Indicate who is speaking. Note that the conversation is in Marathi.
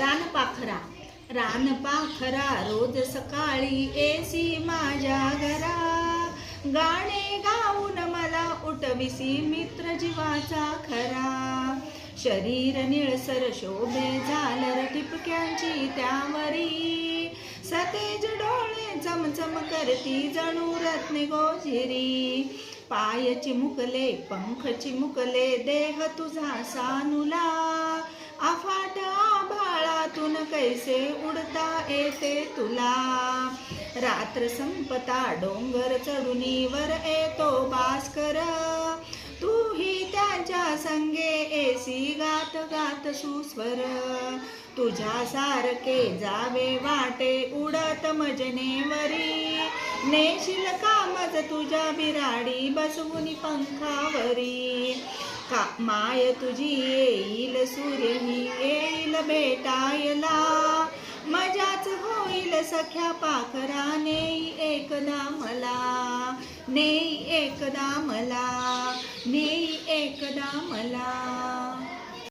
Speaker 1: रानपाखरा रानपाखरा रोज सकाळी एसी माझ्या घरा. गाणे गाऊन मला उठविसी मित्र जीवाचा खरा. शरीर निळसर शोभे झालर टिपक्यांची त्यावरी. सतेज डोळे चमचम करती जणू रत्ने गोजिरी पाय चिमुकले पंख चिमुकले देह तुझा सानुला. अफाट कैसे उडता येते तुला? रात्र संपता डोंगर चढुनीवर येतो भास्कर. तूही त्याच्या संगे एसी गात गात सुस्वर. तुझ्या सारखे जावे वाटे उडत मजनेवरी. नेशील कामज तुझ्या बिराडी बसवून पंखावरी. का? माय तुझी येईल सूर्य ही येईल भेटायला. मजाच होईल सख्या पाखरा नेई एकदा मला. नेई एकदा मला नेई एकदा मला.